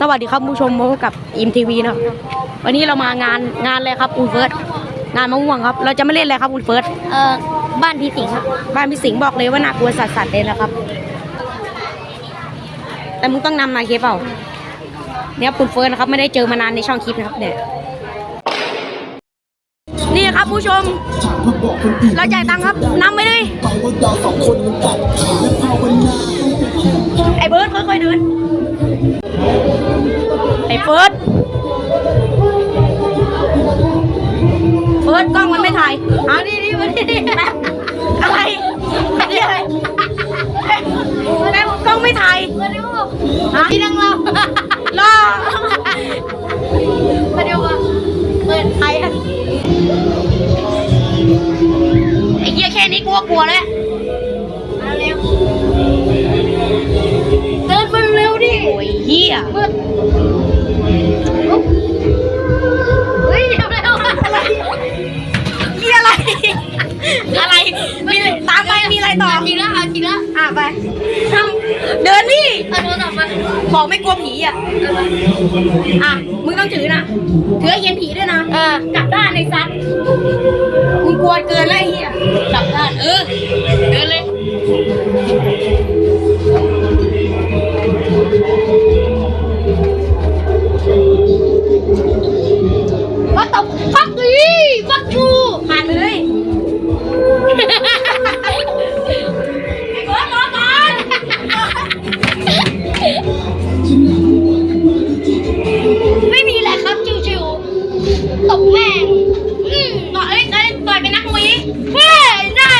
สวัสดีครับผู้ชมพบกับอิมทีวีนะครับวันนี้เรามางานงานอะไรครับคุณเฟิร์สงานมะม่วงครับ เราจะไม่เล่นอะไรครับคุณเฟิร์สเอ่อบ้านพี่สิงห์ครับบ้านพี่สิงห์บอกเลยว่าน่ากลัวสัสๆเลยนะครับ แต่มึงต้องนำมาเคเปล่าเนี่ยคุณเฟิร์สนะครับไม่ได้เจอมานานในช่องคลิปนะครับเนี่ยนี่ครับผู้ชม เราจ่ายตังค์ครับนำไปเลยไอ้เบิร์ดค่อยๆเดิน ไอ้เฟิร์สเฟิร์สกล้องมันไม่ถ่ายเอาดิดิมาดิอะไรอันนี้อะไรแม่กล้องไม่ถ่ายฮะที่นั่งรอรอมาเดี๋ยวว่าเปิดไทยอะไอ้เหี้ยแค่นี้กลัวกลัวแล้วมาเร็วเดินมาเร็วดิโอ้ยเหี้ยมืด ฮ้ยเร็วเร็วอะไรเหี้ยอะไร อะไรมีตามไปมีอะไรต่อจริงแล้วเอาจริงแล้วอะไปทำเดินดิเอาโทรศัพท์มาบอกไม่กลัวผีอะอะมึงต้องถือนะถือให้เห็นผีด้วยนะเออกลับด้านในซัดมึงกลัวเกินแล้วไอ้เหี้ยกลับด้านเออเดินเลย ตบฟักดีฟักชูผ่านไปเลยไอ้เบิร์ดรอก่อนไม่มีอะไรครับชิวๆตบแม่งอืมต่อเอ้ยเอ้ยต่อยเป็นนักมวยเฮ้ยได้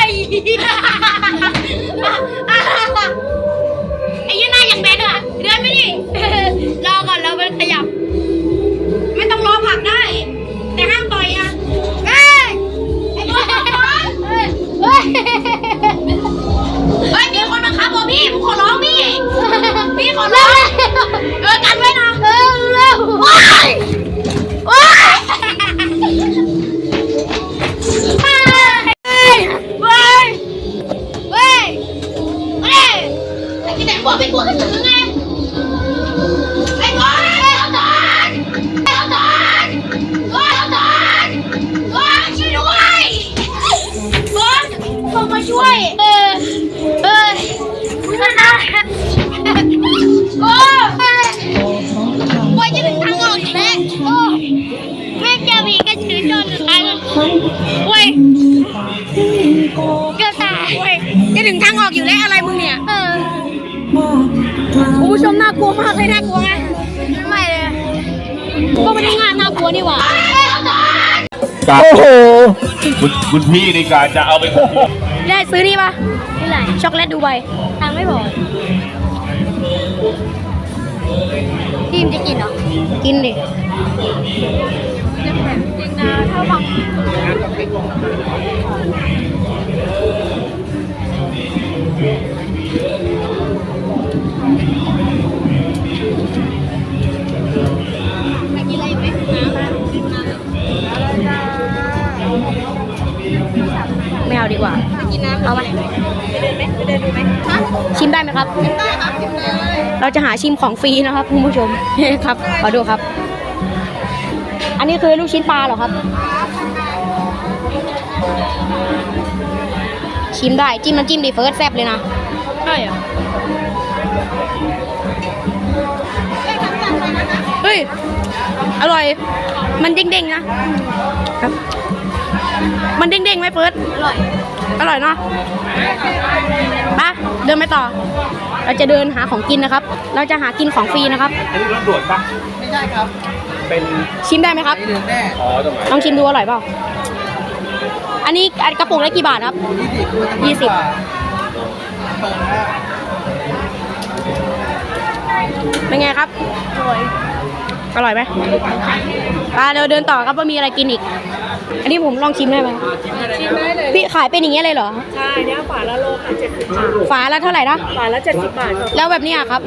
คุณผู้ชมน่ากลัวมากเลยน่ากลัวไหมไม่เลยก็ไม่ได้งานน่ากลัวนี่หว่าโอ้โหคุณคุณพี่ในการจะเอาไปได้ซื้อนี่ปะไม่ไรช็อกโกแลตดูไบทางไม่บอกทีมจะกินเหรอ กินดิถ้าฟังกินอะ ไรไหมน้ำกินน้ำไม่เอาดีกว่า กินน้ำเอาไหมไปเดินไหมไปเดินดูไหมฮะชิมได้ไหมครับได้ครับกินเลยเราจะหาชิมของฟรีนะครับคุณผู้ชม ครับ ขอดูครับ อันนี้คือลูกชิ้นปลาเหรอครับ ชิมได้ จิ้มน้ำจิ้มดีเฟิร์สแซ่บเลยนะใช่เหรอ เฮ้ย อร่อย มันเด้งๆนะครับมันเด้งๆไหมเฟิร์สอร่อย อร่อยเนาะไปเดินไปต่อ เราจะเดินหาของกินนะครับ เราจะหากินของฟรีนะครับ อันนี้รถด่วนปะไม่ได้ครับ เป็นชิมได้ไหมครับไม่เดินแน่อ๋อตรงไหนลองชิมดูอร่อยเปล่า อันนี้อันกระปุกละกี่บาทครับ ยี่สิบยี่สิบเปิดแล้ว เป็น ไงครับ อร่อย อร่อยไหมไปเดี๋ยวเดินต่อครับว่ามีอะไรกินอีก อันนี้ผมลองชิมได้ไหมชิมได้เลยพี่ขายเป็นอย่างเงี้ยเลยเหรอ ใช่เนี่ยฝาละโลค่ะเจ็ดสิบบาทฝาละเท่าไหร่นะฝาละเจ็ดสิบบาทครับแล้วแบบเนี้ยครับ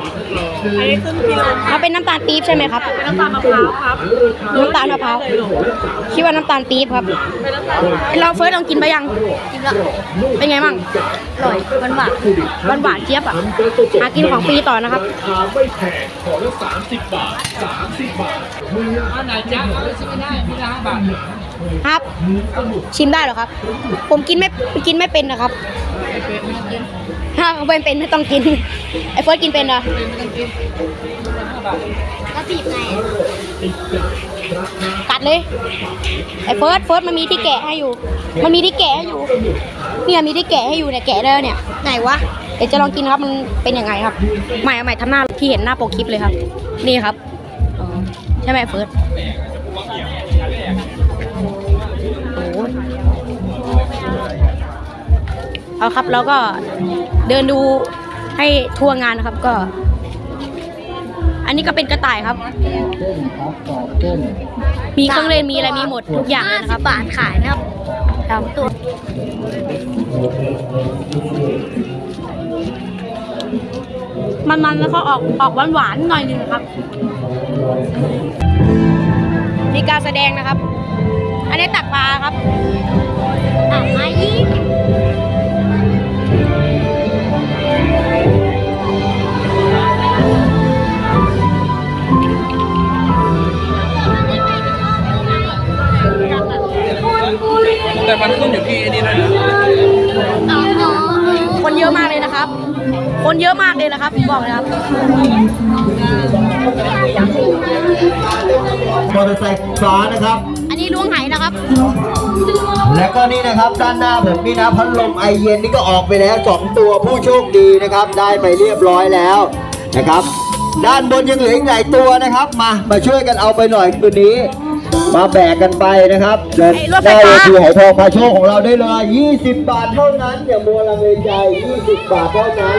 อันนี้ครึ่งกิโลมันเป็นน้ำตาลปี๊บใช่ไหมครับ เป็นน้ำตาลมะพร้าวครับน้ำตาลมะพร้าวเลยลูกคิดว่าน้ำตาลปี๊บครับเป็นน้ำตาลมะพร้าวเราเฟิร์สลองกินไปยังกินแล้วเป็นไงบ้างอร่อยหวานหวานหวานหวานๆเจี๊ยบอะหากินของฟรีต่อนะครับอันไหนจ๊ะชิมไม่ได้พี่ละห้าบาท ครับ ชิมได้เหรอครับ ผมกินไม่กินไม่เป็นนะครับถ้าเป็นเป็นไม่ต้องกิน ไอ้เฟิร์สกินเป็นเหรอแล้วบีบไงกัดเลย ไอ้เฟิร์สเฟิร์สมันมีที่แกะให้อยู่ มันมีที่แกะให้อยู่ เนี่ยมีที่แกะให้อยู่เนี่ยแกะได้แล้วเนี่ย ไหนวะ เดี๋ยวจะลองกินนะครับมันเป็นยังไงครับ ใหม่เอาใหม่ทำหน้าที่เห็นหน้าโปรคลิปเลยครับ นี่ครับอ๋อใช่ไหมเฟิร์ส เอาครับแล้วก็เดินดูให้ทั่วงานนะครับก็ อันนี้ก็เป็นกระต่ายครับมีเครื่องเล่นมีอะไรมีหมดทุกอย่างเลยนะครับบาทขายนะครับครับตัวมันๆแล้วก็ออกออกหวานๆหน่อยหนึงครับ มีการแสดงนะครับ อันนี้ตักปลาครับ อะมาอีก แต่มันขึ้นอยู่ที่นี่ด้วยนะคนเยอะมากเลยนะครับ คนเยอะมากเลยนะครับผมบอกเลยครับ มอเตอร์ไซค์ไฟฟ้านะครับ นี้ล้วงไหนะครับ แล้วก็นี่นะครับด้านหน้าผมนี่นะพัดลมไอเย็นนี่ก็ออกไปแล้วสองตัวผู้โชคดีนะครับ ได้ไปเรียบร้อยแล้วนะครับ ด้านบนยังเหลืออีกหลายตัวนะครับ มามาช่วยกันเอาไปหน่อยคืนนี้ มาแบกกันไปนะครับเดินไอ้รถไได้เวทีหอยทองพาโชคของเราได้เลย 20 บาทเท่านั้นอย่ามัวลังเลใจ 20 บาทเท่านั้น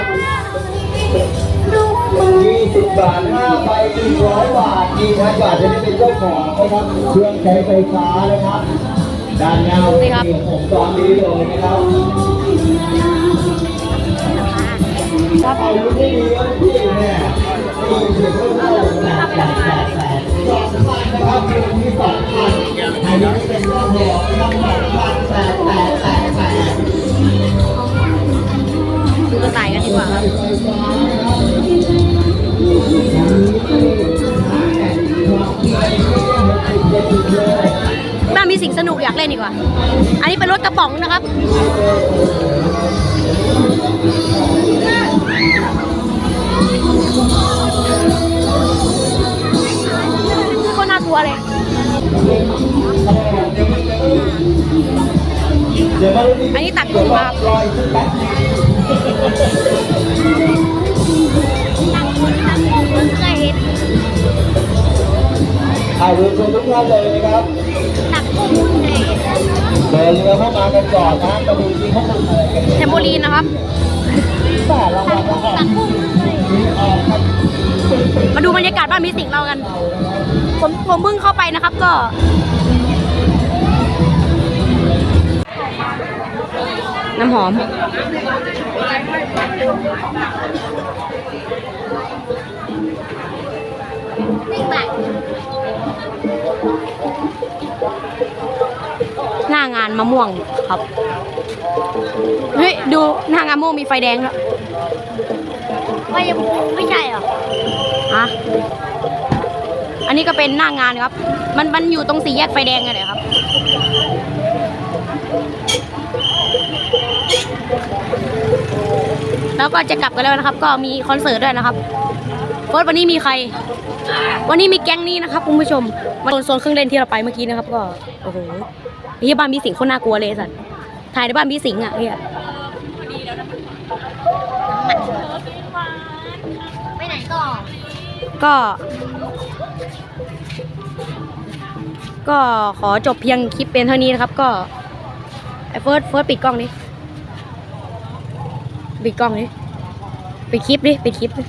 20 บาท5ใบ100 บาทดีนบาทจะได้เป็นเจ้าของนะครับเครื่องใช้ไฟฟ้านะครับ ด้านหน้าเวทีของตอนนี้เลยนะครับเอาลูกที่ดีเอาลูกที่แม่นี่คือเพื่อนแปดแปดแปดแปดสองพันนะครับเดือนที่สองพันอันนี้เป็นเจ้าของนะครับสองพันแปดแปดแปดแปดดูกระต่ายกันดีกว่าครับ สิ่งสนุกอยากเล่นดีกว่า อันนี้เป็นรถกระป๋องนะครับคตรน่ากลัวเลยอันนี้ตักกุ้งมาครับรอยขึ้นแป๊บเคยเห็นถ่ายรูปทุกท่านเลยนะครับ ตักกุ้งเคยเห็นเดินเรือเข้ามากันก่อนนะมาดูที่เขาทำอะไรกันเทมโบลีนนะครับแต่ละวันละออกตักกุ้งเคยเห็นออกครับมาดูบรรยากาศบ้านมีสิ่งเรากัน ผมผมเพิ่งเข้าไปนะครับก็น้ำหอมไม่บาท หน้างานมะม่วงครับ เฮ้ย ดูหน้างานมะม่วงมีไฟแดงแล้วยว่ายังไม่ใช่เหรอฮะอันนี้ก็เป็นหน้างานครับ มันมันอยู่ตรงสี่แยกไฟแดงเลยครับ แล้วก็จะกลับกันแล้วนะครับ ก็มีคอนเสิร์ตด้วยนะครับ เฟิร์สวันนี้มีใคร วันนี้มีแก๊งนี้นะครับคุณผู้ชมวันโซนเครื่องเล่นที่เราไปเมื่อกี้นะครับ ก็โอ้โหเฮียบ้านมีสิงโคนน่ากลัวเลยไอ้สัตว์ถ่ายในบ้านมีสิงอะเฮียไปไหนต่อก็ ก็ขอจบเพียงคลิปเป็นเท่านี้นะครับก็ไอ้เฟิร์สเฟิร์สปิดกล้องดิปิดกล้องดิปิดคลิปดิปิดคลิปดิ